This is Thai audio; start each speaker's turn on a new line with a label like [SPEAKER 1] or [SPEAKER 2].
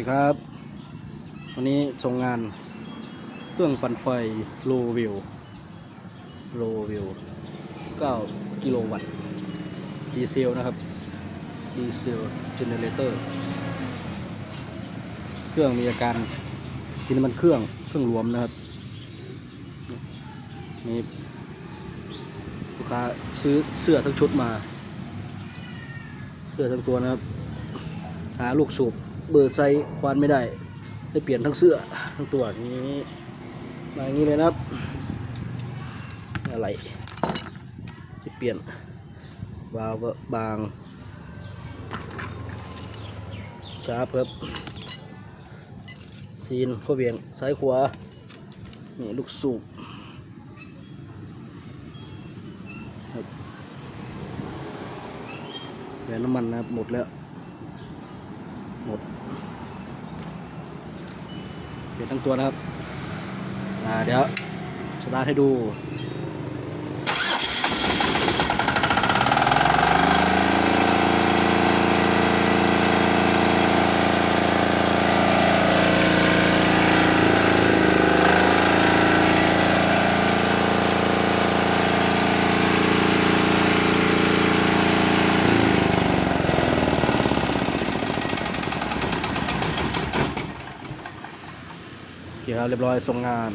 [SPEAKER 1] ดีครับ วันนี้ส่งงานเครื่องปั่นไฟโลวิวโลวิว9กิโลวัตต์ ดีเซลนะครับ ดีเซลเจเนเรเตอร์ เครื่องมีอาการกินมันเครื่องเครื่องรวมนะครับนี่ลูกค้าซื้อเสื้อทั้งชุดมา เสื้อทั้งตัวนะครับ หาลูกสูบ เบิร์ไซส์ควานไม่ได้ได้เปลี่ยนทั้งเสื้อทั้งตัวนี้มาอย่างนี้เลยนะครับอะไรจะเปลี่ยนวาล์วบางชาร์ปครับซีนก็เวียงซ้ายขวานี่ลูกสูบครับแหวนน้ำมันนะครับหมดแล้ว หมดเปลี่ยนทั้งตัวนะครับเดี๋ยวสตาร์ทให้ดู โอเคครับเรียบร้อยส่งงาน